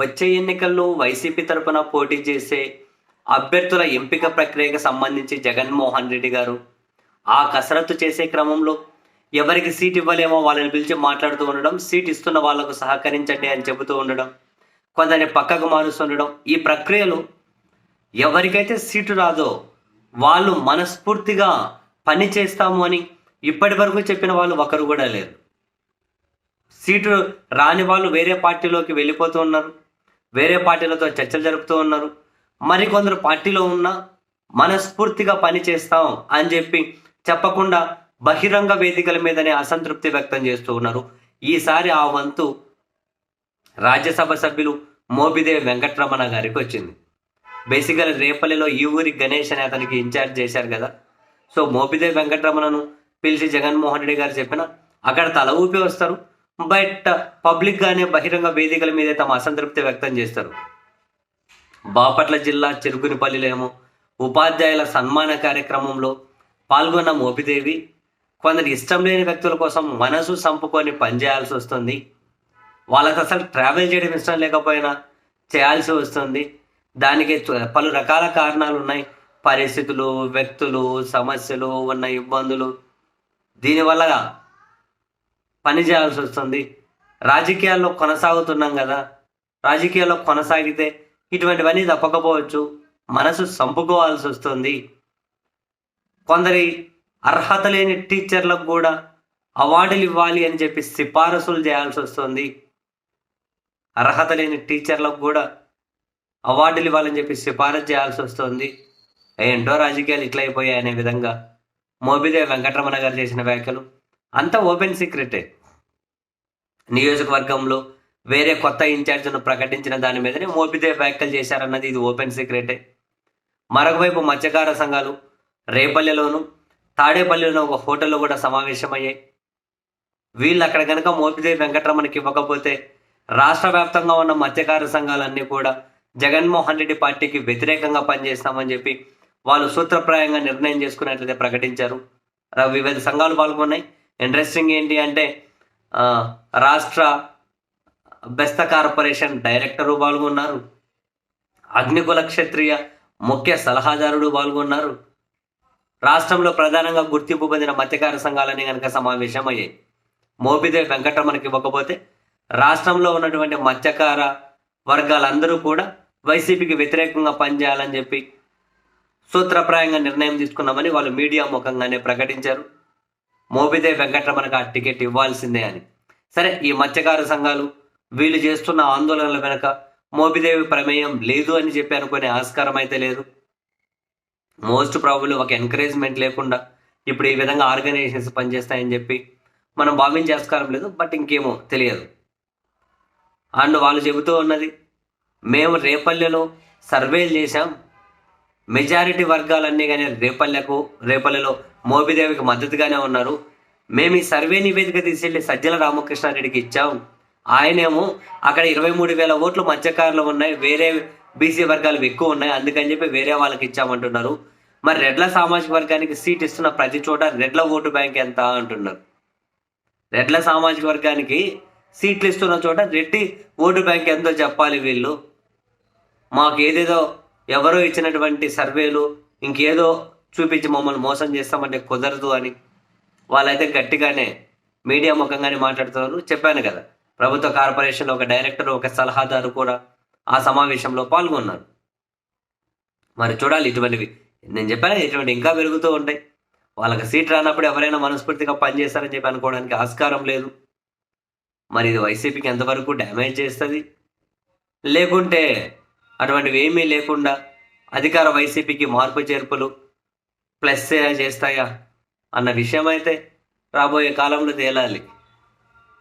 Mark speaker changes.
Speaker 1: వచ్చే ఎన్నికల్లో వైసీపీ తరఫున పోటీ చేసే అభ్యర్థుల ఎంపిక ప్రక్రియకు సంబంధించి జగన్మోహన్ రెడ్డి గారు ఆ కసరత్తు చేసే క్రమంలో ఎవరికి సీట్ ఇవ్వలేమో వాళ్ళని పిలిచి మాట్లాడుతూ ఉండడం సీట్ ఇస్తున్న వాళ్ళకు సహకరించండి అని చెబుతూ ఉండడం కొందరిని పక్కకు మారుస్తుండడం ఈ ప్రక్రియలో ఎవరికైతే సీటు రాదో వాళ్ళు మనస్ఫూర్తిగా పని చేస్తాము అని ఇప్పటి వరకు చెప్పిన వాళ్ళు ఒకరు కూడా లేరు. సీటు రాని వాళ్ళు వేరే పార్టీలోకి వెళ్ళిపోతూ ఉన్నారు. వేరే పార్టీలతో చర్చలు జరుపుతూ ఉన్నారు. మరికొందరు పార్టీలో ఉన్న మనస్ఫూర్తిగా పని చేస్తాం అని చెప్పి చెప్పకుండా బహిరంగ వేదికల మీదనే అసంతృప్తి వ్యక్తం చేస్తూ ఉన్నారు. ఈసారి ఆ వంతు రాజ్యసభ సభ్యులు మోబిదేవి వెంకట్రమణ గారికి వచ్చింది. బేసికల్ రేపల్లిలో ఈ ఊరి గణేష్ అనే అతనికి ఇన్ఛార్జ్ చేశారు కదా. సో మోపిదేవి వెంకటరమణను పిలిచి జగన్మోహన్ రెడ్డి గారు చెప్పిన అక్కడ తల ఊపి వస్తారు. బట్ పబ్లిక్ గానే బహిరంగ వేదికల మీద తమ అసంతృప్తి వ్యక్తం చేస్తారు. బాపట్ల జిల్లా చెరుకునిపల్లిలేమో ఉపాధ్యాయుల సన్మాన కార్యక్రమంలో పాల్గొన్న మోపిదేవి కొందరు ఇష్టం లేని వ్యక్తుల కోసం మనసు సంపుకొని పనిచేయాల్సి వస్తుంది. వాళ్ళకి అసలు ట్రావెల్ చేయడం ఇష్టం లేకపోయినా చేయాల్సి వస్తుంది. దానికి పలు రకాల కారణాలు ఉన్నాయి. పరిస్థితులు వ్యక్తులు సమస్యలు ఉన్న ఇబ్బందులు. దీనివల్ల పని చేయాల్సి వస్తుంది. రాజకీయాల్లో కొనసాగుతున్నాం కదా. రాజకీయాల్లో కొనసాగితే ఇటువంటివన్నీ తప్పకపోవచ్చు. మనసు సంపుకోవాల్సి వస్తుంది. కొందరి అర్హత లేని టీచర్లకు కూడా అవార్డులు ఇవ్వాలి అని చెప్పి సిఫారసులు చేయాల్సి వస్తుంది. అర్హత లేని టీచర్లకు కూడా అవార్డులు ఇవ్వాలని చెప్పి సిఫారసు చేయాల్సి వస్తుంది. ఏంటో రాజకీయాలు ఇట్లా అయిపోయాయి అనే విధంగా మోబిదే వెంకటరమణ గారు చేసిన వ్యాఖ్యలు అంతా ఓపెన్ సీక్రెటే. నియోజకవర్గంలో వేరే కొత్త ఇన్ఛార్జ్ను ప్రకటించిన దాని మీదనే మోబిదేవి వ్యాఖ్యలు చేశారన్నది ఇది ఓపెన్ సీక్రెటే. మరొకవైపు మత్స్యకార సంఘాలు రేపల్లెలోను తాడేపల్లిలోను ఒక హోటల్లో కూడా సమావేశమయ్యాయి. వీళ్ళు అక్కడ కనుక మోపిదే వెంకటరమణకి ఇవ్వకపోతే రాష్ట్ర వ్యాప్తంగా ఉన్న మత్స్యకార సంఘాలన్నీ కూడా జగన్మోహన్ రెడ్డి పార్టీకి వ్యతిరేకంగా పనిచేస్తామని చెప్పి వాళ్ళు సూత్రప్రాయంగా నిర్ణయం చేసుకున్నట్లయితే ప్రకటించారు. వివిధ సంఘాలు పాల్గొన్నాయి. ఇంట్రెస్టింగ్ ఏంటి అంటే రాష్ట్ర బెస్త కార్పొరేషన్ డైరెక్టరు పాల్గొన్నారు. అగ్నికుల క్షత్రియ ముఖ్య సలహాదారుడు పాల్గొన్నారు. రాష్ట్రంలో ప్రధానంగా గుర్తింపు పొందిన మత్స్యకార సంఘాలని కనుక సమావేశం అయ్యాయి మోపిదేవి వెంకటరమణకి ఇవ్వకపోతే రాష్ట్రంలో ఉన్నటువంటి మత్స్యకార వర్గాలందరూ కూడా వైసీపీకి వ్యతిరేకంగా పనిచేయాలని చెప్పి సూత్రప్రాయంగా నిర్ణయం తీసుకున్నామని వాళ్ళు మీడియా ముఖంగానే ప్రకటించారు. మోబిదే వెంకటరమణకు ఆ టికెట్ ఇవ్వాల్సిందే అని. సరే ఈ మత్స్యకార సంఘాలు వీళ్ళు చేస్తున్న ఆందోళనల వెనుక మోబిదేవి ప్రమేయం లేదు అని చెప్పి అనుకునే ఆస్కారం అయితే లేదు. మోస్ట్ ప్రాబుల్ ఒక ఎంకరేజ్మెంట్ లేకుండా ఇప్పుడు ఈ విధంగా ఆర్గనైజేషన్స్ పనిచేస్తాయని చెప్పి మనం భావించే ఆస్కారం లేదు బట్ ఇంకేమో తెలియదు. అండ్ వాళ్ళు చెబుతూ ఉన్నది మేము రేపల్లెలో సర్వేలు చేశాం మెజారిటీ వర్గాలన్నీ కానీ రేపల్లెకు రేపల్లెలో మోబిదేవికి మద్దతుగానే ఉన్నారు. మేము ఈ సర్వే నివేదిక తీసుకెళ్ళి సజ్జల రామకృష్ణారెడ్డికి ఇచ్చాం. ఆయనేమో అక్కడ ఇరవై మూడు వేల ఓట్లు మత్స్యకారులు ఉన్నాయి వేరే బీసీ వర్గాలు ఎక్కువ ఉన్నాయి అందుకని చెప్పి వేరే వాళ్ళకి ఇచ్చామంటున్నారు. మరి రెడ్ల సామాజిక వర్గానికి సీట్ ఇస్తున్న ప్రతి చోట రెడ్ల ఓటు బ్యాంక్ ఎంత అంటున్నారు. రెడ్ల సామాజిక వర్గానికి సీట్లు ఇస్తున్న చోట రెడ్డి ఓటు బ్యాంక్ ఎంతో చెప్పాలి వీళ్ళు. మాకు ఏదేదో ఎవరో ఇచ్చినటువంటి సర్వేలు ఇంకేదో చూపించి మమ్మల్ని మోసం చేస్తామంటే కుదరదు అని వాళ్ళైతే గట్టిగానే మీడియా ముఖంగానే మాట్లాడుతున్నారు. చెప్పాను కదా ప్రభుత్వ కార్పొరేషన్ ఒక డైరెక్టర్ ఒక సలహాదారు కూడా ఆ సమావేశంలో పాల్గొన్నారు. మరి చూడాలి ఇటువంటివి. నేను చెప్పాను ఇటువంటి ఇంకా పెరుగుతూ ఉంటాయి. వాళ్ళకి సీట్ రానప్పుడు ఎవరైనా మనస్ఫూర్తిగా పనిచేస్తారని చెప్పి అనుకోవడానికి ఆస్కారం లేదు. మరి ఇది వైసీపీకి ఎంతవరకు డ్యామేజ్ చేస్తుంది? లేకుంటే అటువంటివి ఏమీ లేకుండా అధికార వైసీపీకి మార్పు చేర్పులు ప్లస్ చేస్తాయా అన్న విషయం అయితే రాబోయే కాలంలో తేలాలి.